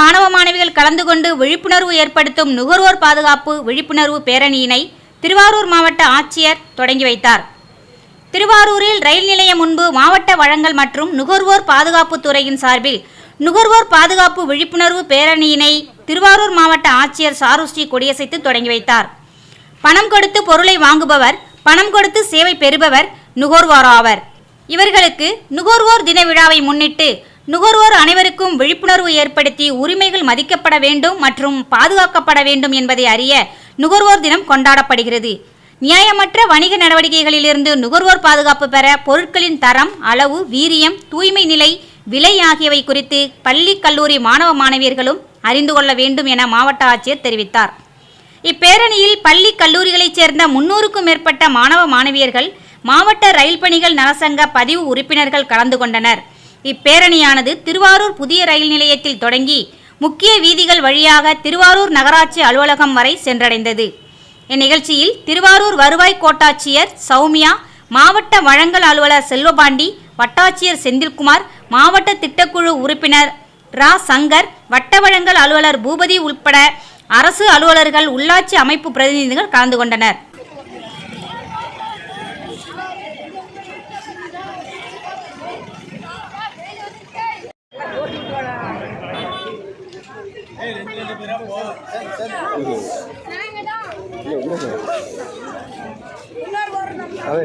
மாணவ மாணவிகள் கலந்து கொண்டு விழிப்புணர்வு ஏற்படுத்தும் நுகர்வோர் பாதுகாப்பு விழிப்புணர்வு பேரணியினை திருவாரூர் மாவட்ட ஆட்சியர் தொடங்கி வைத்தார். திருவாரூரில் ரயில் நிலையம் முன்பு மாவட்ட வழங்கல் மற்றும் நுகர்வோர் பாதுகாப்பு துறையின் சார்பில் நுகர்வோர் பாதுகாப்பு விழிப்புணர்வு பேரணியினை திருவாரூர் மாவட்ட ஆட்சியர் சாருஸ்ரீ கொடியசைத்து தொடங்கி வைத்தார். பணம் கொடுத்து பொருளை வாங்குபவர் பணம் கொடுத்து சேவை பெறுபவர் நுகர்வோர் ஆவர் இவர்களுக்கு நுகர்வோர் தின விழாவை முன்னிட்டு நுகர்வோர் அனைவருக்கும் விழிப்புணர்வு ஏற்படுத்தி உரிமைகள் மதிக்கப்பட வேண்டும் மற்றும் பாதுகாக்கப்பட வேண்டும் என்பதை அறிய நுகர்வோர் தினம் கொண்டாடப்படுகிறது. நியாயமற்ற வணிக நடவடிக்கைகளிலிருந்து நுகர்வோர் பாதுகாப்பு பெற பொருட்களின் தரம் அளவு வீரியம் தூய்மை நிலை விலை ஆகியவை குறித்து பள்ளி கல்லூரி மாணவ மாணவியர்களும் அறிந்து கொள்ள வேண்டும் என மாவட்ட ஆட்சியர் தெரிவித்தார். இப்பேரணியில் பள்ளி கல்லூரிகளைச் சேர்ந்த முன்னூறுக்கும் மேற்பட்ட மாணவ மாணவியர்கள் மாவட்ட ரயில் பணிகள் நலசங்க பதிவு உறுப்பினர்கள் கலந்து கொண்டனர். இப்பேரணியானது திருவாரூர் புதிய ரயில் நிலையத்தில் தொடங்கி முக்கிய வீதிகள் வழியாக திருவாரூர் நகராட்சி அலுவலகம் வரை சென்றடைந்தது. இந்நிகழ்ச்சியில் திருவாரூர் வருவாய் கோட்டாட்சியர் சௌமியா மாவட்ட வழங்கல் அலுவலர் செல்வபாண்டி வட்டாட்சியர் செந்தில்குமார் மாவட்ட திட்டக்குழு உறுப்பினர் ரா. சங்கர் வட்ட வழங்கல் அலுவலர் பூபதி உள்பட அரசு அலுவலர்கள் உள்ளாட்சி அமைப்பு பிரதிநிதிகள் கலந்து கொண்டனர். அതെ